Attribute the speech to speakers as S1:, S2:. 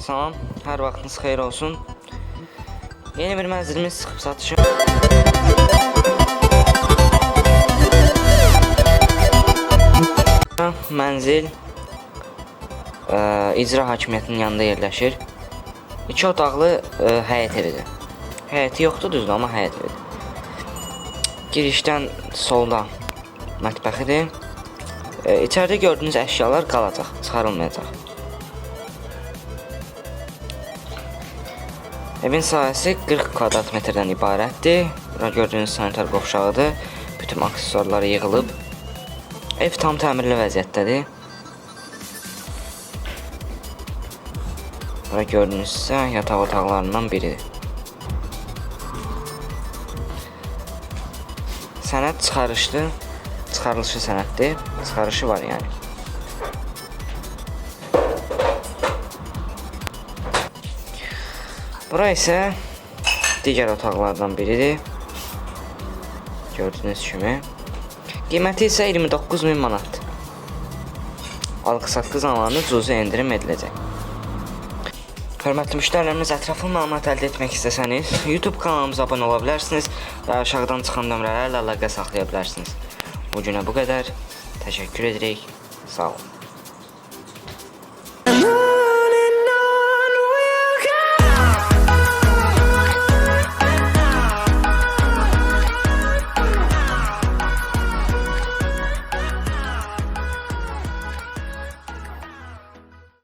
S1: Salam, hər vaxtınız xeyir olsun. Yeni bir mənzilimiz çıxıb satışa. Mənzil ə, icra hakimiyyətinin yanında yerləşir. İki otaqlı ə, həyət evidir. Həyəti yoxdur düzdür, amma həyət evidir. Girişdən solda mətbəxidir. E, içəridə gördüyünüz əşyalar qalacaq, çıxarılmayacaq. Evin sahəsi 40 kvadrat metrdən ibarətdir. Bura gördüyünüz sanitar qovşağıdır. Bütün aksesuarları yığılıb. Ev tam təmirli vəziyyətdədir. Bura gördüyünüz isə yataq otaqlarından biridir. Sənəd çıxarışlı, çıxarılışı sənəddir. Çıxarışı var yəni. Bura isə digər otaqlardan biridir. Gördüyünüz kimi. Qiyməti isə 29 min manatdır. Alqı-satqı zamanı cüzi endirim ediləcək. Hörmətli müştərilərimiz, ətraflı məlumat əldə etmək istəsəniz, YouTube kanalımıza abunə ola bilərsiniz və aşağıdan çıxan nömrələrlə əlaqə saxlaya bilərsiniz. Bu günə bu qədər. Təşəkkür edirik. Sağ olun.